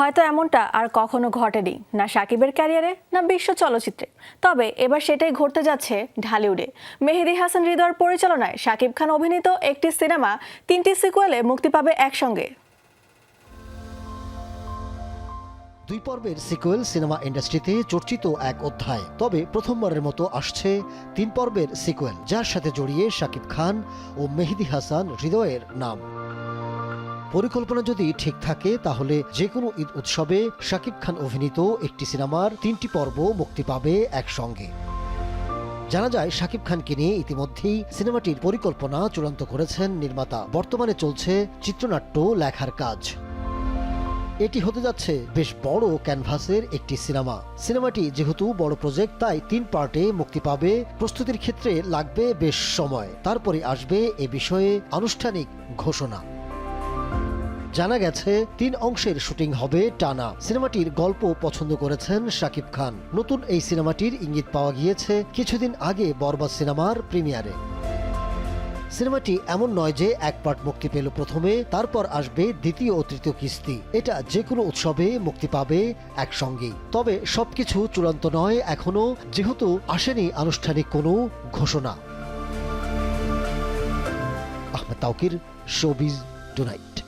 হয়তো এমনটা আর কখনো ঘটেনি, না সাকিবের ক্যারিয়ারে, না বিশ্ব চলচ্চিত্রে। তবে এবার সেটাই ঘটতে যাচ্ছে ঢালিউডে। মেহেদি হাসান হৃদয়ের পরিচালনায় সাকিব খান অভিনীত একটি সিনেমা, তিনটি সিকুয়েলে মুক্তি পাবে একসঙ্গে। দুই পর্বের সিকুয়েল সিনেমা ইন্ডাস্ট্রিতে চর্চিত এক অধ্যায়। তবে প্রথমবারের মতো আসছে তিন পর্বের সিকুয়েল, যার সাথে জড়িয়ে শাকিব খান ও মেহেদি হাসান হৃদয়ের নাম। পরিকল্পনা যদি ঠিক থাকে, তাহলে যে কোনো ঈদ উৎসবে শাকিব খান অভিনীত একটি সিনেমার তিনটি পর্ব মুক্তি পাবে একসঙ্গে। জানা যায়, শাকিব খানকে নিয়ে ইতিমধ্যেই সিনেমাটির পরিকল্পনা চূড়ান্ত করেছেন নির্মাতা। বর্তমানে চলছে চিত্রনাট্য লেখার কাজ। এটি হতে যাচ্ছে বেশ বড় ক্যানভাসের একটি সিনেমা। সিনেমাটি যেহেতু বড় প্রজেক্ট, তাই তিন পার্টে মুক্তি পাবে। প্রস্তুতির ক্ষেত্রে লাগবে বেশ সময়। তারপরে আসবে এ বিষয়ে আনুষ্ঠানিক ঘোষণা। জানা গেছে, তিন অংশের শুটিং হবে টানা। সিনেমাটির গল্প পছন্দ করেছেন শাকিব খান। নতুন এই সিনেমাটির ইঙ্গিত পাওয়া গিয়েছে কিছুদিন আগে বরবাদ সিনেমার প্রিমিয়ারে। সিনেমাটি এমন নয় যে এক পার্ট মুক্তি পেল প্রথমে, তারপর আসবে দ্বিতীয় ও তৃতীয় কিস্তি। এটা যে কোনো উৎসবে মুক্তি পাবে একসঙ্গেই। তবে সবকিছু চূড়ান্ত নয় এখনও, যেহেতু আসেনি আনুষ্ঠানিক কোনো ঘোষণা। Ahmed Tawkir, showbiz tonight.